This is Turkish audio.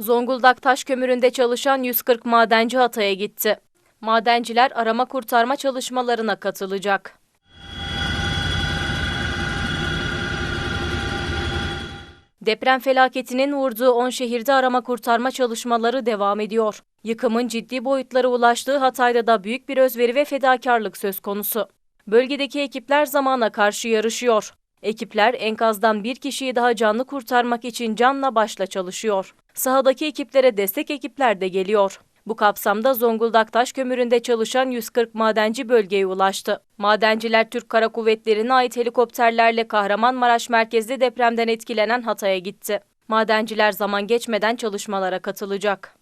Zonguldak taş kömüründe çalışan 140 madenci Hatay'a gitti. Madenciler arama kurtarma çalışmalarına katılacak. Deprem felaketinin vurduğu 10 şehirde arama kurtarma çalışmaları devam ediyor. Yıkımın ciddi boyutlara ulaştığı Hatay'da da büyük bir özveri ve fedakarlık söz konusu. Bölgedeki ekipler zamana karşı yarışıyor. Ekipler enkazdan bir kişiyi daha canlı kurtarmak için canla başla çalışıyor. Sahadaki ekiplere destek ekipler de geliyor. Bu kapsamda Zonguldak Taş Kömürü'nde çalışan 140 madenci bölgeye ulaştı. Madenciler Türk Kara Kuvvetleri'ne ait helikopterlerle Kahramanmaraş merkezli depremden etkilenen Hatay'a gitti. Madenciler zaman geçmeden çalışmalara katılacak.